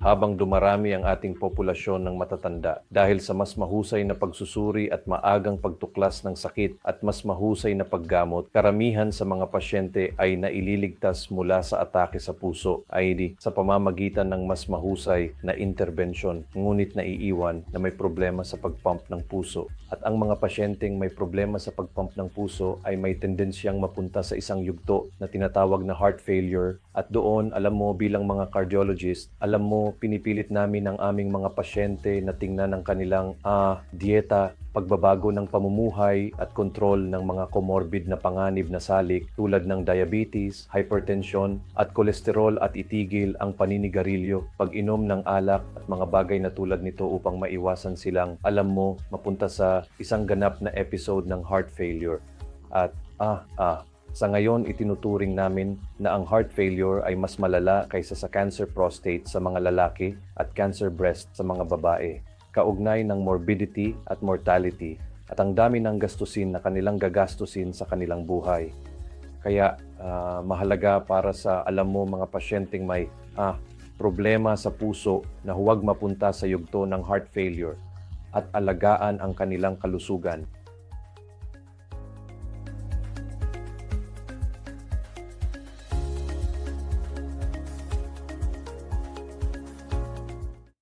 habang dumarami ang ating populasyon ng matatanda dahil sa mas mahusay na pagsusuri at maagang pagtuklas ng sakit at mas mahusay na paggamot, karamihan sa mga pasyente ay naililigtas mula sa atake sa puso di sa pamamagitan ng mas mahusay na intervention. Ngunit naiiwan na may problema sa pagpump ng puso. At ang mga pasyenteng may problema sa pagpump ng puso ay may tendensyang mapunta sa isang yugto na tinatawag na heart failure. At doon alam mo bilang mga cardiologist, alam mo pinipilit namin ang aming mga pasyente na tingnan ang kanilang ah, dieta, pagbabago ng pamumuhay at kontrol ng mga comorbid na panganib na salik tulad ng diabetes, hypertension at kolesterol at itigil ang paninigarilyo, pag-inom ng alak at mga bagay na tulad nito upang maiwasan silang alam mo mapunta sa isang ganap na episode ng heart failure. At ah, ah, sa ngayon, itinuturing namin na ang heart failure ay mas malala kaysa sa cancer prostate sa mga lalaki at cancer breast sa mga babae, kaugnay ng morbidity at mortality at ang dami ng gastusin na kanilang gagastusin sa kanilang buhay. Kaya ah, mahalaga para sa alam mo mga pasyenteng may ah, problema sa puso na huwag mapunta sa yugto ng heart failure at alagaan ang kanilang kalusugan